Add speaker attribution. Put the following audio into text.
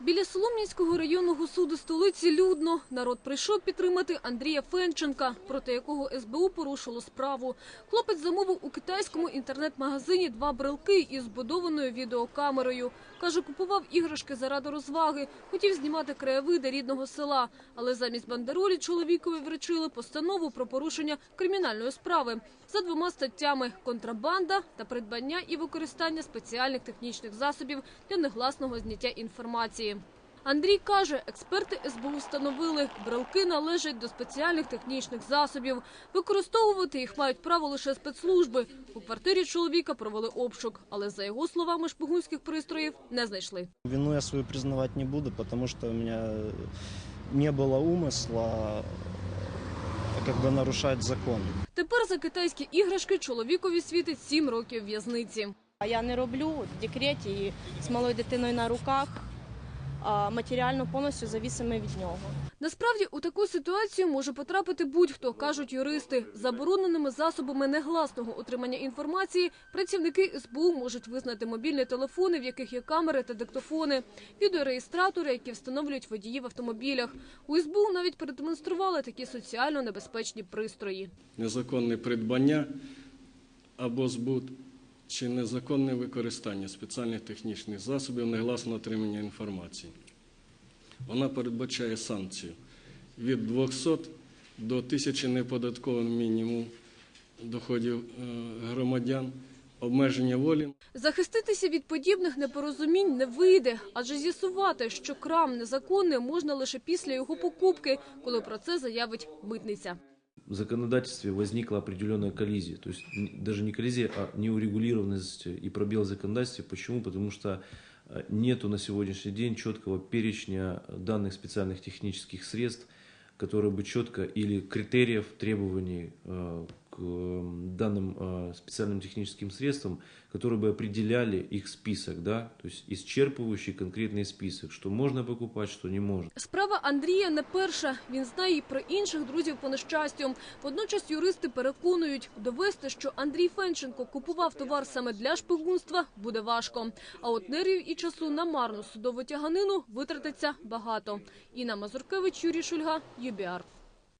Speaker 1: Біля Солом'янського районного суду столиці людно. Народ прийшов підтримати Андрія Фенченка, проти якого СБУ порушило справу. Хлопець замовив у китайському інтернет-магазині два брелки із збудованою відеокамерою. Каже, купував іграшки заради розваги, хотів знімати краєвиди рідного села. Але замість бандеролі чоловікові вручили постанову про порушення кримінальної справи за двома статтями – контрабанда та придбання і використання спеціальних технічних засобів для негласного зняття інформації Андрій каже, експерти СБУ встановили, брелки належать до спеціальних технічних засобів. Використовувати їх мають право лише спецслужби. У квартирі чоловіка провели обшук, але за його словами шпигунських пристроїв не знайшли.
Speaker 2: Вину я свою признавать не буду, потому что у меня не было умысла э, как бы нарушать закон.
Speaker 1: Тепер за китайські іграшки чоловікові світить сім років в'язниці.
Speaker 3: А я не роблю в декреті і з малою дитиною на руках, а матеріально повністю завісими від нього.
Speaker 1: Насправді у таку ситуацію може потрапити будь-хто, кажуть юристи. Забороненими засобами негласного отримання інформації працівники СБУ можуть визнати мобільні телефони, в яких є камери та диктофони, відеореєстратори, які встановлюють водії в автомобілях. У СБУ навіть продемонстрували такі соціально небезпечні пристрої.
Speaker 4: незаконне придбання або збут чи незаконне використання спеціальних технічних засобів негласного отримання інформації. Вона передбачає санкцію від 200 до 1000 неподаткових мінімум доходів е, громадян, обмеження волі
Speaker 1: Захиститися від подібних непорозумінь не вийде, адже з'ясувати, що крам незаконний, можна лише після його покупки, коли про це заявить митниця.
Speaker 5: Законодательстве возникла определенная коллизия. То есть даже не коллизия, а неурегулированность и пробел в законодательстве. Почему? Потому что э, нету на сегодняшний день четкого перечня данных специальных технических средств, которые бы четко или критериев, требований э, к э, данным э, специальным техническим средствам, которые бы определяли их список, да, то есть исчерпывающий конкретный список, что можно покупать, что не можно.
Speaker 1: Справа Андрія не перша. Він знає і про інших друзів по нещастю. Водночас юристи переконують, довести, що Андрій Фенченко купував товар саме для шпигунства, буде важко. А от нервів і часу на марну судову тяганину витратиться багато. Інна Мазуркевич, Юрій Шульга, ЮБІАР.